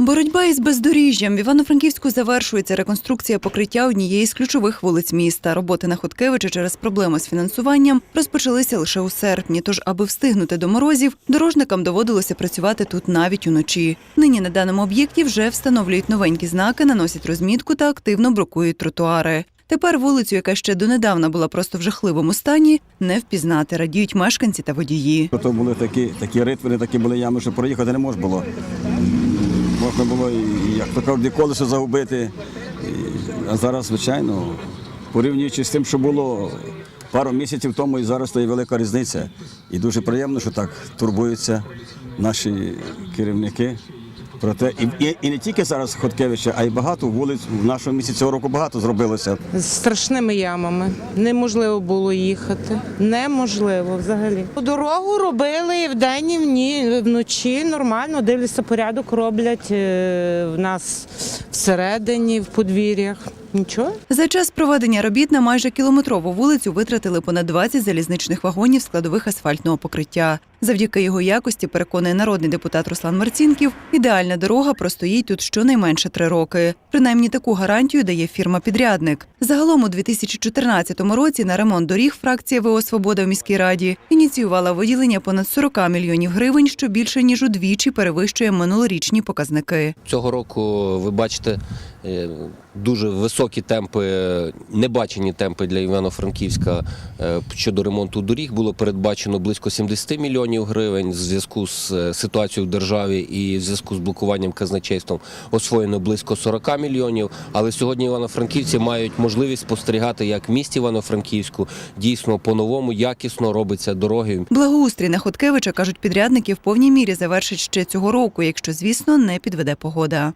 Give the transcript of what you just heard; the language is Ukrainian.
Боротьба із бездоріжжям в Івано-Франківську завершується реконструкція покриття однієї з ключових вулиць міста. Роботи на Хоткевича через проблеми з фінансуванням розпочалися лише у серпні. Тож, аби встигнути до морозів, дорожникам доводилося працювати тут навіть уночі. Нині на даному об'єкті вже встановлюють новенькі знаки, наносять розмітку та активно брукують тротуари. Тепер вулицю, яка ще донедавна була просто в жахливому стані, не впізнати, радіють мешканці та водії. То були такі, такі ритвини, такі були ями, що проїхати не можна було. Можна було, і, як то кажуть, ніколи колесо загубити. А зараз, звичайно, порівнюючи з тим, що було пару місяців тому, і зараз то є велика різниця. І дуже приємно, що так турбуються наші керівники. Про те, і, і, і не тільки зараз Хоткевича, а й багато вулиць в нашому місті цього року багато зробилося. з страшними ямами. Неможливо було їхати. Неможливо взагалі. Дорогу робили і вдень, і вні- і вночі нормально, дивляться порядок, роблять е, в нас всередині, в подвір'ях. Нічого. За час проведення робіт на майже кілометрову вулицю витратили понад 20 залізничних вагонів складових асфальтного покриття. Завдяки його якості, переконує народний депутат Руслан Марцінків, ідеальна дорога простоїть тут щонайменше три роки. Принаймні таку гарантію дає фірма-підрядник. Загалом у 2014 році на ремонт доріг фракція ВО Свобода в міській раді ініціювала виділення понад 40 мільйонів гривень, що більше ніж удвічі перевищує минулорічні показники. Цього року ви бачите е, дуже високі темпи, небачені темпи для Івано-Франківська е, щодо ремонту доріг. Було передбачено близько 70 мільйонів гривень в зв'язку з е, ситуацією в державі і в зв'язку з блокуванням казначейством освоєно близько 40 мільйонів. Але сьогодні івано-франківці мають можливість спостерігати, як в місті Івано-Франківську дійсно по-новому якісно робиться дороги. Благоустрій на Хоткевича, кажуть підрядники, в повній мірі завершить ще цього року, якщо, звісно, не підведе погода.